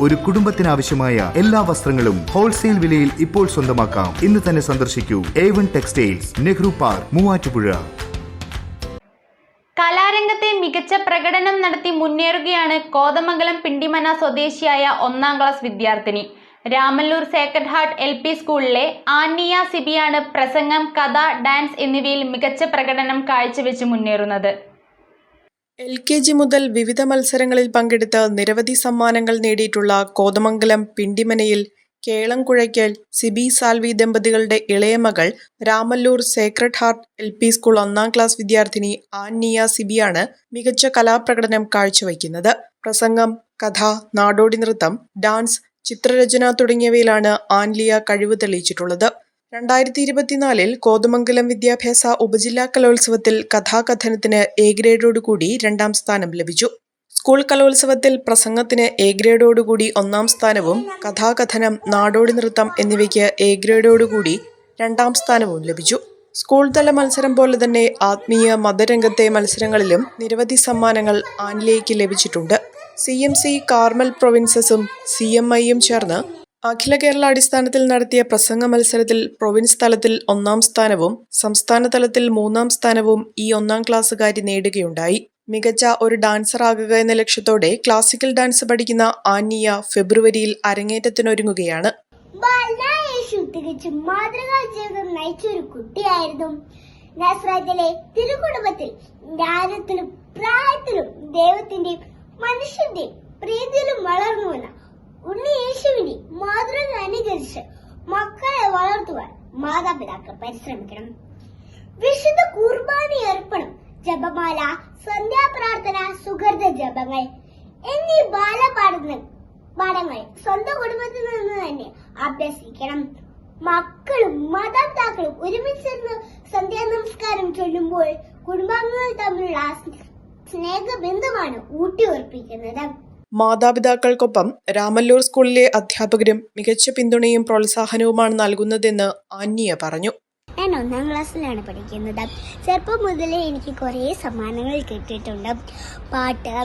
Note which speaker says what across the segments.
Speaker 1: ഒരു കുടുംബത്തിനാവശ്യമായ എല്ലാ വസ്ത്രങ്ങളും ഹോൾസെയിൽ വിലയിൽ ഇപ്പോൾ സ്വന്തമാക്കാം. ഇന്ന് തന്നെ സന്ദർശിക്കൂ. A One Textiles Nehru Park Muvattupuzha.
Speaker 2: കലാരംഗത്തെ മികച്ച പ്രകടനം നടത്തി മുന്നേറുകയാണ് കോതമംഗലം പിണ്ടിമന സ്വദേശിയായ ഒന്നാം ക്ലാസ് വിദ്യാർത്ഥിനി. Ramallur sacred heart L P സ്കൂളിലെ ആനിയ സിബിയാണ് പ്രസംഗം കഥ ഡാൻസ് എന്നിവയിൽ മികച്ച പ്രകടനം കാഴ്ചവെച്ച് മുന്നേറുന്നത്.
Speaker 3: എൽ കെ ജി മുതൽ വിവിധ മത്സരങ്ങളിൽ പങ്കെടുത്ത് നിരവധി സമ്മാനങ്ങൾ നേടിയിട്ടുള്ള കോതമംഗലം പിണ്ടിമനയിൽ കേളംകുഴയ്ക്കൽ സിബി സാൽവി ദമ്പതികളുടെ ഇളയ മകൾ Ramalloor Sacred Heart L P school ഒന്നാം ക്ലാസ് വിദ്യാർത്ഥിനി ആന്നിയ സിബിയാണ് മികച്ച കലാപ്രകടനം കാഴ്ചവയ്ക്കുന്നത്. പ്രസംഗം കഥ നാടോടി നൃത്തം ഡാൻസ് ചിത്രരചന തുടങ്ങിയവയിലാണ് ആൻലിയ കഴിവ് തെളിയിച്ചിട്ടുള്ളത്. രണ്ടായിരത്തി ഇരുപത്തിനാലിൽ കോതമംഗലം വിദ്യാഭ്യാസ ഉപജില്ലാ കലോത്സവത്തിൽ കഥാകഥനത്തിന് എ ഗ്രേഡോടുകൂടി രണ്ടാം സ്ഥാനം ലഭിച്ചു. സ്കൂൾ കലോത്സവത്തിൽ പ്രസംഗത്തിന് എ ഗ്രേഡോടുകൂടി ഒന്നാം സ്ഥാനവും കഥാകഥനം നാടോടി നൃത്തം എന്നിവയ്ക്ക് എ ഗ്രേഡോടുകൂടി രണ്ടാം സ്ഥാനവും ലഭിച്ചു. സ്കൂൾ തല മത്സരം പോലെ തന്നെ ആത്മീയ മതരംഗത്തെ മത്സരങ്ങളിലും നിരവധി സമ്മാനങ്ങൾ ആനിലേക്ക് ലഭിച്ചിട്ടുണ്ട്. സി എം സി കാർമൽ പ്രൊവിൻസസും സി എം ഐയും ചേർന്ന് അഖില കേരള അടിസ്ഥാനത്തിൽ നടത്തിയ പ്രസംഗ മത്സരത്തിൽ പ്രൊവിൻസ് തലത്തിൽ ഒന്നാം സ്ഥാനവും സംസ്ഥാന തലത്തിൽ മൂന്നാം സ്ഥാനവും ഈ ഒന്നാം ക്ലാസ്സുകാരി നേടുകയുണ്ടായി. മികച്ച ഒരു ഡാൻസർ ആകുക എന്ന ലക്ഷ്യത്തോടെ ക്ലാസിക്കൽ ഡാൻസ് പഠിക്കുന്ന ആനിയ ഫെബ്രുവരിയിൽ അരങ്ങേറ്റത്തിനൊരുങ്ങുകയാണ്.
Speaker 4: തികച്ചും കുട്ടിയായിരുന്നു. പ്രായത്തിലും ദൈവത്തിന്റെയും മനുഷ്യന്റെയും പ്രീതിയിലും വളർന്നു ഉണ്ണി യേശുവിനെ മാതൃക അനുകരിച്ച് മക്കളെ വളർത്തുവാൻ മാതാപിതാക്കൾ പരിശ്രമിക്കണം. വിശുദ്ധ കുർബാന അർപ്പണം ജപമാല സന്ധ്യാപ്രാർത്ഥന സുഹൃത ജപങ്ങൾ എന്നീ ബാലപാഠങ്ങൾ പാഠങ്ങൾ സ്വന്തം കുടുംബത്തിൽ നിന്ന് തന്നെ അഭ്യസിക്കണം. മക്കളും മാതാപിതാക്കളും ഒരുമിച്ചിരുന്ന് സന്ധ്യാ നമസ്കാരം ചൊല്ലുമ്പോൾ കുടുംബാംഗങ്ങൾ തമ്മിലുള്ള സ്നേഹബന്ധമാണ് ഊട്ടിയുറപ്പിക്കുന്നത്.
Speaker 3: മാതാപിതാക്കൾക്കൊപ്പം രാമല്ലൂർ സ്കൂളിലെ അധ്യാപകരും മികച്ച പിന്തുണയും പ്രോത്സാഹനവുമാണ് നൽകുന്നതെന്ന് ആന്യ പറഞ്ഞു.
Speaker 4: ഞാൻ ഒന്നാം ക്ലാസ്സിലാണ് പഠിക്കുന്നത്. ചെറുപ്പം മുതലേ എനിക്ക് കുറേ സമ്മാനങ്ങൾ കിട്ടിയിട്ടുണ്ട്. പാട്ട്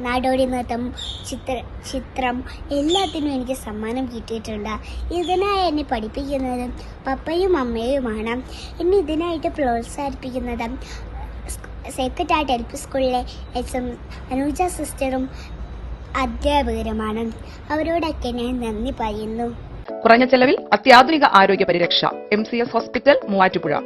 Speaker 4: നാടോടി നൃത്തം ചിത്ര ചിത്രം എല്ലാത്തിനും എനിക്ക് സമ്മാനം കിട്ടിയിട്ടുണ്ട്. ഇതിനായി എന്നെ പഠിപ്പിക്കുന്നത് പപ്പയും അമ്മയുമാണ്. എന്നെ ഇതിനായിട്ട് പ്രോത്സാഹിപ്പിക്കുന്നത് സെക്രട്ടായിട്ട് എൽ പി സ്കൂളിലെ എച്ച് എം അനുജ സിസ്റ്ററും അധ്യാപകരുമാണ്. അവരോടൊക്കെ ഞാൻ നന്ദി പറയുന്നു.
Speaker 5: കുറഞ്ഞ ചെലവിൽ അത്യാധുനിക ആരോഗ്യ പരിരക്ഷ M C S hospital Muvattupuzha.